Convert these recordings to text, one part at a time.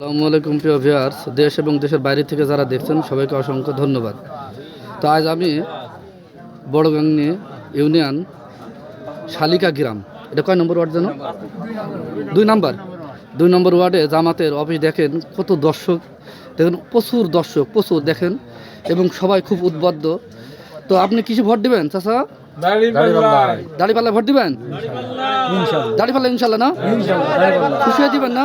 আসসালামু আলাইকুম প্রিয় ভিউয়ার্স দেশ এবং দেশের বাইরে থেকে যারা দেখছেন সবাইকে অসংখ্য ধন্যবাদ। তো আজ আমি বড়গাংনি ইউনিয়ন শালিকা গ্রাম। এটা কয় নম্বর ওয়ার্ড যেন? দুই নম্বর। দুই নম্বর ওয়ার্ডে জামাতের অফিস দেখেন কত দর্শক। দেখেন প্রচুর দর্শক প্রচুর দেখেন এবং সবাই খুব উদ্বদ্ধ। তো আপনি কিছু ভোট দিবেন চাচা? দাড়িপাল্লা ভোট দিবেন? ইনশাল্লাহ না? খুশি হয়ে দিবেন না?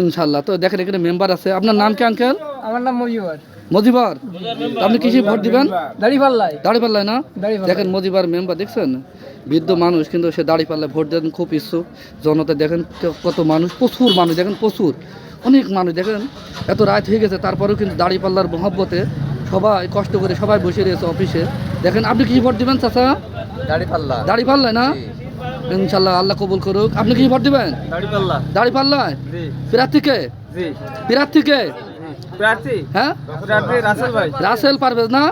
ইনশাল্লাহ তো দেখেন এখানে মেম্বার আছে। আপনার নাম কি আঙ্কেল আমার নাম মজিবর। মজিবার। আপনি কিসে ভোট দিবেন? না? দেখেন মজিবার মেম্বার দেখছেন? বৃদ্ধ মানুষ কিন্তু সে দাড়ি পাল্লায় ভোট দেন খুব ইচ্ছুক। জনতা দেখেন কত মানুষ প্রচুর মানুষ দেখেন প্রচুর। অনেক মানুষ দেখেন এত রাত হয়ে গেছে তারপরেও কিন্তু দাড়ি পাল্লার মহব্বতে সবাই কষ্ট করে সবাই বসে রয়েছে অফিসে। দেখেন আপনি কি ভোট দিবেন চাচা? দাড়ি পাল্লা দাড়ি পাল্লায় না? ইনশাল্লাহ আল্লাহ কবুল করুক। আপনি কি ভোট দিবেন? দাড়ি পাল্লা। প্রার্থীকে প্রার্থীকে হ্যাঁ? রাসেল ভাই। রাসেল পারভেজ না?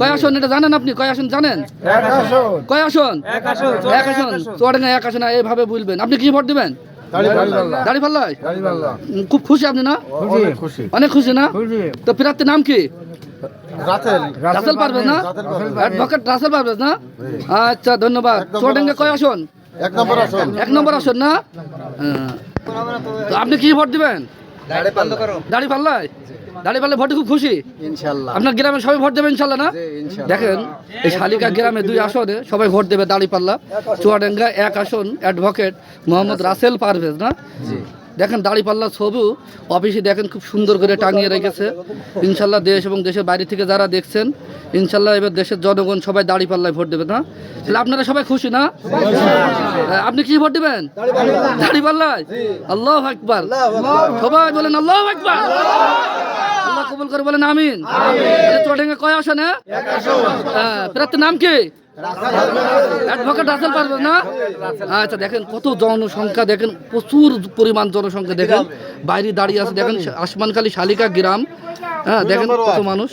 কয় আসন? এটা জানেন আপনি? কয় আসন জানেন? এক আসন। কয় আসন? এক আসন চুয়াডাঙ্গা এক আসন। এইভাবে বলবেন। আপনি কি ভোট দিবেন? দাড়ি পাল্লায় খুব খুশি আপনি না? অনেক খুশি। না? তো প্রার্থীর নাম কি? রাসেল। রাসেল পারভেজ না? অ্যাডভোকেট রাসেল পারভেজ না? আচ্ছা ধন্যবাদ। চুয়াডাঙ্গা কয় আসন? এক নম্বর আসন। এক নম্বর আসন না? হ্যাঁ। তো আপনি কি ভোট দিবেন? দাড়ি দাড়ি পাল্লায়? দাড়ি পাল্লায় ভোটে খুব খুশি? ইনশাল্লাহ। আপনার গ্রামে সবাই ভোট দেবে ইনশাল্লাহ না? দেখেন এই শালিকা গ্রামে দুই আসনে সবাই ভোট দেবে দাঁড়িপাল্লা চুয়াডাঙ্গা এক আসন অ্যাডভোকেট মোহাম্মদ রাসেল পারভেজ না? দেখেন দাঁড়িপাল্লা ছবি অফিসে দেখেন খুব সুন্দর করে টাঙিয়ে রেখেছে। ইনশাল্লাহ দেশ এবং দেশের বাইরে থেকে যারা দেখছেন ইনশাল্লাহ এবার দেশের জনগণ সবাই দাঁড়িপাল্লায় ভোট দেবে না? তাহলে আপনারা সবাই খুশি না? হ্যাঁ, আপনি কি ভোট দেবেন? দাঁড়িপাল্লায়? আল্লাহ আকবার। সবাই বলেন আল্লাহ আল্লাহ কবুল করে বলেন আমিন। চুয়াডাঙ্গা কয় আসনে হ্যাঁ প্রার্থীর নাম কি? আচ্ছা দেখেন কত জনসংখ্যা, দেখেন প্রচুর পরিমাণ জনসংখ্যা, দেখেন। বাইরে দাঁড়িয়ে আছে, দেখেন আসমানখালী শালিকা গ্রাম। হ্যাঁ দেখেন কত মানুষ।